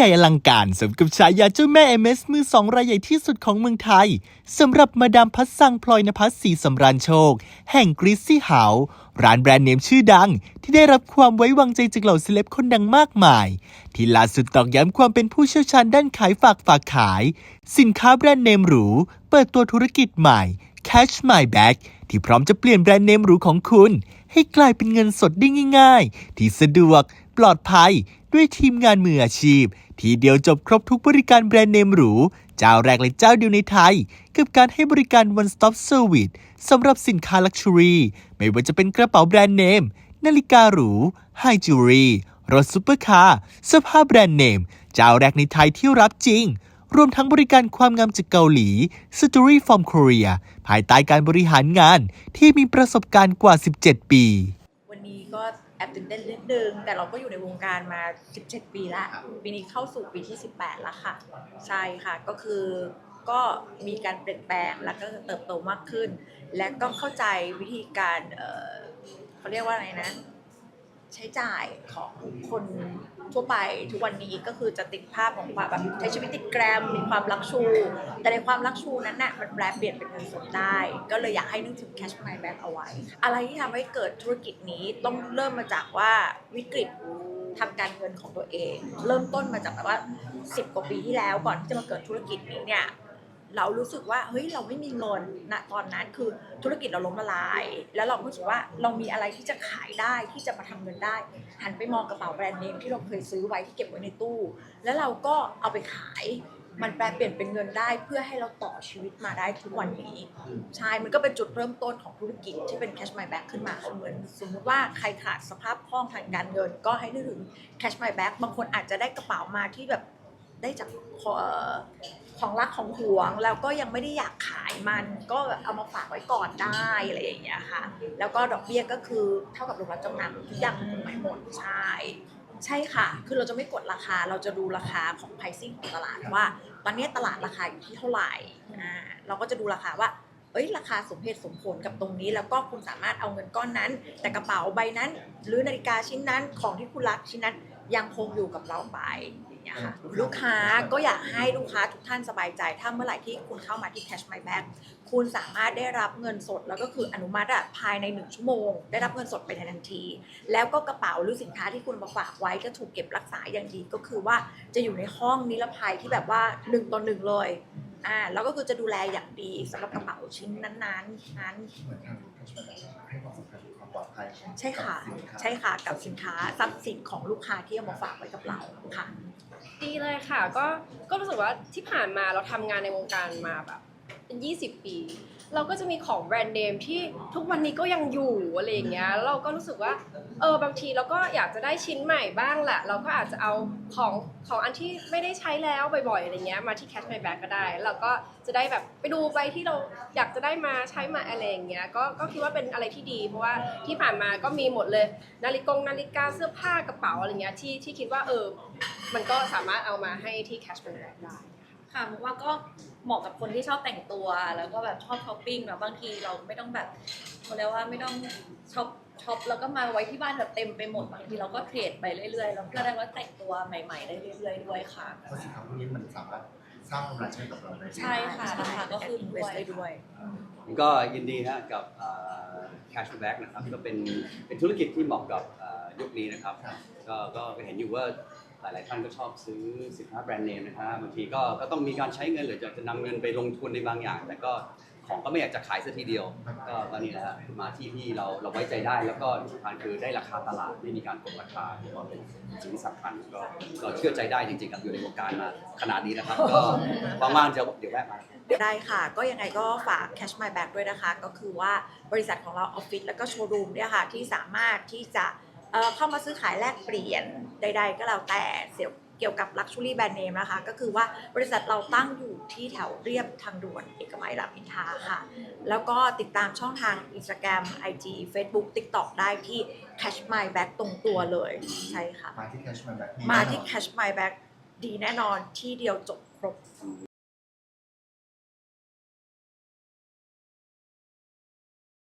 ใหญ่อลังการสมกับฉายาเจ้าแม่ MS มือสองรายใหญ่ที่สุดของเมืองไทยสำหรับมาดามพัสสังพลอยนภัสศรีสำราญโชค แห่งกริซซี่เฮาร้านแบรนด์เนมชื่อดัง ที่ได้รับความไว้วางใจจากเหล่าเซเลบคนดังมากมาย ที่ล่าสุดตอกย้ำความเป็นผู้เชี่ยวชาญด้านขายฝากฝากขาย สินค้าแบรนด์เนมหรู เปิดตัวธุรกิจใหม่ Catch My Back ที่พร้อมจะเปลี่ยนแบรนด์เนมหรูของคุณ ให้กลายเป็นเงินสดได้ง่าย ๆ ที่สะดวก ปลอดภัย ด้วยทีมงานมืออาชีพ ทีเดียวจบครบทุกบริการแบรนด์เนมหรู เจ้าแรกและเจ้าเดียวในไทย กับการให้บริการ one stop service สำหรับสินค้าลักชัวรี่ไม่ว่าจะเป็นกระเป๋าแบรนด์เนม นาฬิกาหรูไฮจิวเวลรี่รถซุปเปอร์คาร์เสื้อผ้าแบรนด์เนม เจ้าแรกในไทยที่รับจริง รวมทั้งบริการความงามจากเกาหลี Story from Korea ภายใต้การบริหารงานที่มีประสบการณ์กว่า 17 ปี วันนี้ก็ แอบตื่นเต้นนิดนึงแต่เราก็อยู่ในวงการมา 17 ปีละปีนี้เข้าสู่ปีที่ 18 แล้วค่ะ ใช่ค่ะก็คือก็มีการเปลี่ยนแปลงแล้วก็เติบโตมากขึ้น และก็เข้าใจวิธีการเอ่อเขาเรียกว่าอะไรนะ ใช้จ่ายของคน ทั่วไปทุกวันนี้ก็คือจะติดภาพของความแบบใช้ชีวิตติดแกรมมีความรักชู แต่ในความรักชูนั้นน่ะมันแปลเปลี่ยนเป็นเงินสดได้ ก็เลยอยากให้นึกถึง cash my back เอาไว้ อะไรที่ทำให้เกิดธุรกิจนี้ต้องเริ่มมาจากว่าวิกฤตทำการเงินของตัวเอง เริ่มต้นมาจากแบบว่า 10 กว่าปีที่แล้วก่อนที่จะมาเกิดธุรกิจนี้เนี่ย เรารู้สึกว่าเฮ้ยเราไม่มีเงินณตอนนั้นคือธุรกิจเราล้มละลาย แล้วเรารู้สึกว่าเรามีอะไรที่จะขายได้ที่จะมาทำเงินได้ หันไปมองกระเป๋าแบรนด์เนมที่เราเคยซื้อไว้ที่เก็บไว้ในตู้ แล้วเราก็เอาไปขายมันแปลเปลี่ยนเป็นเงินได้เพื่อให้เราต่อชีวิตมาได้ทุกวันนี้ ใช่ มันก็เป็นจุดเริ่มต้นของธุรกิจที่เป็น cash my back ขึ้นมาเหมือนสมมติว่าใครขาดสภาพคล่องทางการเงิน ก็ให้นึกถึง cash my back บางคนอาจจะได้กระเป๋ามาที่แบบ ได้จากของรักของหวงแล้วก็ยังไม่ได้อยากขายมันก็เอามาฝากไว้ก่อนได้อะไรอย่างเงี้ยค่ะ แล้วก็ดอกเบี้ยก็คือเท่ากับโรงรับจำนำทุกอย่างถูกไหมหมดใช่ใช่ค่ะ คือเราจะไม่กดราคาเราจะดูราคาของ pricing ของตลาดว่า ตอนนี้ตลาดราคาอยู่ที่เท่าไหร่อ่าเราก็จะดูราคาว่าเอ้ยราคาสมเหตุสมผลกับตรงนี้ แล้วก็คุณสามารถเอาเงินก้อนนั้น แต่กระเป๋าใบนั้น หรือนาฬิกาชิ้นนั้นของที่คุณรักชิ้นนั้นยังคงอยู่กับเราไป งี้ยค่ะลูกค้าก็อยากให้ลูกค้าทุกท่านสบายใจ ถ้าเมื่อไหร่ที่คุณเข้ามาที่ Cash My Back คุณสามารถได้รับเงินสด แล้วก็คืออนุมัติอะภายในหนึ่งชั่วโมง ได้รับเงินสดไปในทันที แล้วก็กระเป๋าหรือสินค้าที่คุณมาฝากไว้ก็ถูกเก็บรักษาอย่างดีก็คือว่าจะอยู่ในห้องนิรภัยที่แบบว่าหนึ่งต่อหนึ่งเลยอ่าแล้วก็คือจะดูแลอย่างดีสำหรับกระเป๋าชิ้นนั้นๆนั้น เหมือนทาง แคชแบ็กให้ความสำคัญกับความปลอดภัยของใช่ค่ะสินค้าใช่ค่ะกับสินค้าทรัพย์สินของลูกค้าที่เอามาฝากไว้กับเราค่ะ ดีเลยค่ะ ก็ก็รู้สึกว่าที่ผ่านมาเราทำงานในวงการมาแบบเป็น 20 ปี เราก็จะมีของแบรนด์เนมที่ทุกวันนี้ก็ยังอยู่อะไรอย่างเงี้ยแล้วเราก็รู้สึกว่าเออบางทีเราก็อยากจะได้ชิ้นใหม่บ้างแหละ เราก็อาจจะเอาของของอันที่ไม่ได้ใช้แล้วบ่อยๆอะไรเงี้ยมาที่ Cash My Bag ก็ได้แล้วก็จะได้แบบไปดูไปที่เราอยากจะได้มาใช้มาอะไรอย่างเงี้ยก็ก็คิดว่าเป็นอะไรที่ดี เพราะว่าที่ผ่านมาก็มีหมดเลยนาฬิกงนาฬิกาเสื้อผ้ากระเป๋าอะไรเงี้ยที่ที่คิดว่าเออมันก็สามารถเอามาให้ที่ Cash My Bag ได้ ค่ะมุกว่าก็เหมาะกับคนที่ชอบแต่งตัว แล้วก็แบบชอบช้อปปิ้งแบบบางทีเราไม่ต้องแบบเขาเรียกว่าไม่ต้องช็อปช็อปแล้วก็มาไว้ที่บ้านแบบเต็มไปหมดบางทีเราก็เทรดไปเรื่อยๆแล้วก็ได้ว่าแต่งตัวใหม่ ๆ ได้เรื่อย ๆ ด้วยค่ะ เพราะสินค้าพวกนี้มันสามารถสร้างกำไรให้กับเราได้ใช่ค่ะราคาก็ขึ้นด้วย ได้ด้วยก็ยินดีนะกับเอ่อ cash back นะครับก็เป็นเป็นธุรกิจที่เหมาะกับเอ่อยุคนี้นะครับก็ก็เห็นอยู่ว่า หลาย ๆ ท่านก็ชอบซื้อสินค้าแบรนด์เนมนะครับบางทีก็ก็ต้องมีการใช้เงินหรือจะจะนำเงินไปลงทุนในบางอย่าง แต่ก็ของก็ไม่อยากจะขายสักทีเดียว ก็ก็นี่แหละฮะมาที่ที่เราเราไว้ใจได้ แล้วก็ที่สำคัญคือได้ราคาตลาดไม่มีการกดราคาก็เป็นสิ่งที่สำคัญก็ก็เชื่อใจได้จริง ๆ ครับอยู่ในวงการมาขนาดนี้นะครับ ก็ว่างๆจะเดี๋ยวแวะมา ได้ค่ะ ก็ยังไงก็ฝาก Cash My Back ด้วยนะคะ ก็คือว่าบริษัทของเราออฟฟิศแล้วก็โชว์รูมเนี่ยค่ะ ที่สามารถที่จะ เอ่อเข้ามาซื้อขายแลกเปลี่ยนใด ๆ ก็แล้วแต่เสี่ยวเกี่ยวกับ Luxury Brand Name นะคะ ก็คือว่าบริษัทเราตั้งอยู่ที่แถวเรียบทางด่วนเอกมัยรามอินทราค่ะ แล้วก็ติดตามช่องทาง Instagram IG Facebook TikTok ได้ที่ Cash My Back ตรงตัวเลยใช่ค่ะ มาที่แคชแบ็กมาที่ Cash My Back ดีแน่นอนที่เดียวจบครบ